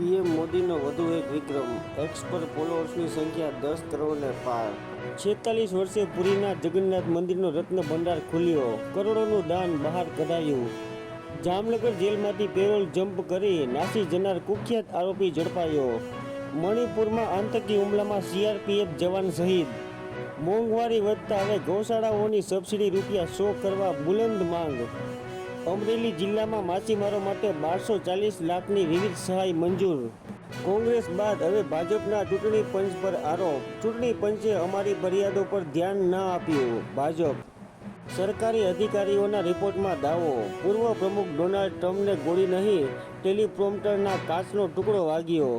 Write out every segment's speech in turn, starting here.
PM મોદીનો વધુ એક વિક્રમ. એક્સ પર ફોલોઅર્સની સંખ્યા દસ કરોડને પાર. છેતાલીસ વર્ષે પુરીના જગન્નાથ મંદિરનો રત્ન ભંડાર ખુલ્યો. કરોડોનું દાન બહાર કઢાયું. જામનગર જેલમાંથી પેરોલ જમ્પ કરી નાસી જનાર કુખ્યાત આરોપી ઝડપાયો. મણિપુરમાં આતંકી હુમલામાં સીઆરપીએફ જવાન શહીદ. મોંઘવારી વધતા હવે ગૌશાળાઓની સબસિડી રૂપિયા સો કરવા બુલંદ માંગ. અમરેલી જિલ્લામાં માછીમારો માટે બારસો ચાલીસ લાખની વિવિધ સહાય મંજૂર. કોંગ્રેસ બાદ હવે ભાજપના ચૂંટણી પંચ પર આરોપ. ચૂંટણી પંચે અમારી ફરિયાદો પર ધ્યાન ન આપ્યું. ભાજપ સરકારી અધિકારીઓના રિપોર્ટમાં દાવો. પૂર્વ પ્રમુખ ડોનાલ્ડ ટ્રમ્પને ગોળી નહીં, ટેલિપ્રોમ્પ્ટરના કાચનો ટુકડો વાગ્યો.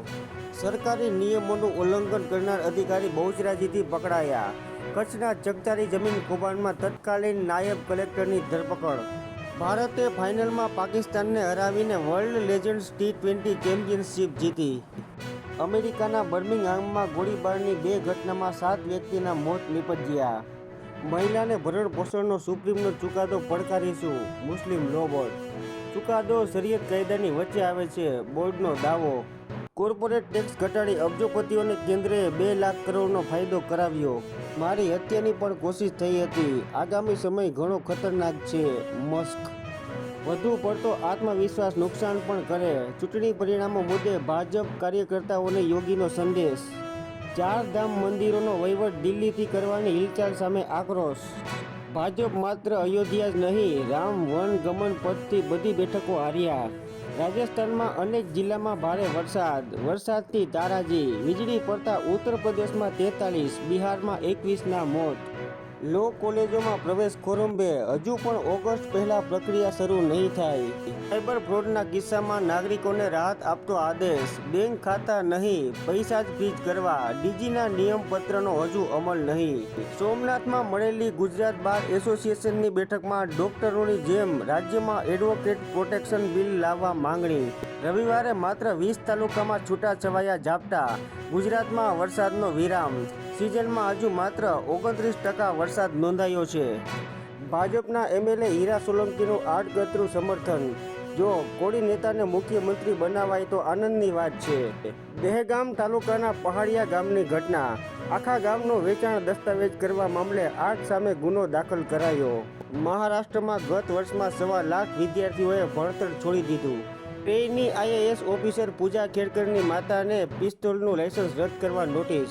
સરકારી નિયમોનું ઉલ્લંઘન કરનાર અધિકારી બહુચરાજીથી પકડાયા. કચ્છના ચકચારી જમીન કૌભાંડમાં તત્કાલીન નાયબ કલેક્ટરની ધરપકડ ભારતે ફાઇનલમાં પાકિસ્તાનને હરાવીને world legends T twenty championship જીતી. અમેરિકાના બર્મિંગહામમાં ગોળીબારની બે ઘટનામાં સાત વ્યક્તિના મોત નીપજ્યા. મહિલાને ભરણ પોષણનો સુપ્રીમનો ચુકાદો પડકારીશું, મુસ્લિમ લો બોર્ડ ચુકાદો શરિયત કાયદાની વચ્ચે આવે છે, બોર્ડનો દાવો. કોર્પોરેટ ટેક્સ ઘટાડી અબજોપતિઓને કેન્દ્રએ બે લાખ કરોડનો ફાયદો કરાવ્યો. મારી હત્યાની પણ કોશિશ થઈ હતી. આગામી સમય ઘણો ખતરનાક છે. મસ્ક. વધુ પડતો આત્મવિશ્વાસ નુકસાન પણ કરે. ચૂંટણી પરિણામો મુદ્દે ભાજપ કાર્યકર્તાઓને યોગીનો સંદેશ. ચાર ધામ મંદિરોનો વહીવટ દિલ્હીથી કરવાની હિલચાલ સામે આક્રોશ. ભાજપ માત્ર અયોધ્યા જ નહીં, રામ વન ગમન પદથી બધી બેઠકો હાર્યા. રાજસ્થાનમાં અનેક જિલ્લામાં ભારે વરસાદ. વરસાદથી તારાજી વીજળી પડતા ઉત્તર પ્રદેશમાં તેતાલીસ, બિહારમાં એકવીસના મોત. લો કોલેજોમાં પ્રવેશ ખોરંભે હજુ પણ ઓગસ્ટ પહેલા પ્રક્રિયા શરૂ નહીં થાય. સાયબર ફ્રોડના કિસ્સામાં નાગરિકોને રાહત આપતો આદેશ. બેંક ખાતા નહીં, પૈસા જ ફીજ કરવા. ડીજીના નિયમપત્રનો હજુ અમલ નહીં. સોમનાથમાં મળેલી ગુજરાત બાર એસોસિએશનની બેઠકમાં ડોક્ટરોની જેમ રાજ્યમાં એડવોકેટ પ્રોટેક્શન બિલ લાવવા માંગણી. રવિવારે માત્ર વીસ તાલુકામાં છૂટાછવાયા ઝાપટા. ગુજરાતમાં વરસાદનો વિરામ. સિઝનમાં હજુ માત્ર ઓગણત્રીસ ટકા વરસાદ નોંધાયો છે. ભાજપના એમએલએ હીરા સોલંકીનું આડકતરું સમર્થન. જો કોળી નેતાને મુખ્યમંત્રી બનાવાય તો આનંદની વાત છે. દહેગામ તાલુકાના પહાડિયા ગામની ઘટના. આખા ગામનો વેચાણ દસ્તાવેજ કરવા મામલે આઠ સામે ગુનો દાખલ કરાયો. મહારાષ્ટ્રમાં ગત વર્ષમાં સવા લાખ વિદ્યાર્થીઓએ ભણતર છોડી દીધું. ટ્રેની આઈએએસ ઓફિસર પૂજા ખેડકરની માતાને પિસ્તોલનું લાયસન્સ રદ કરવા નોટિસ.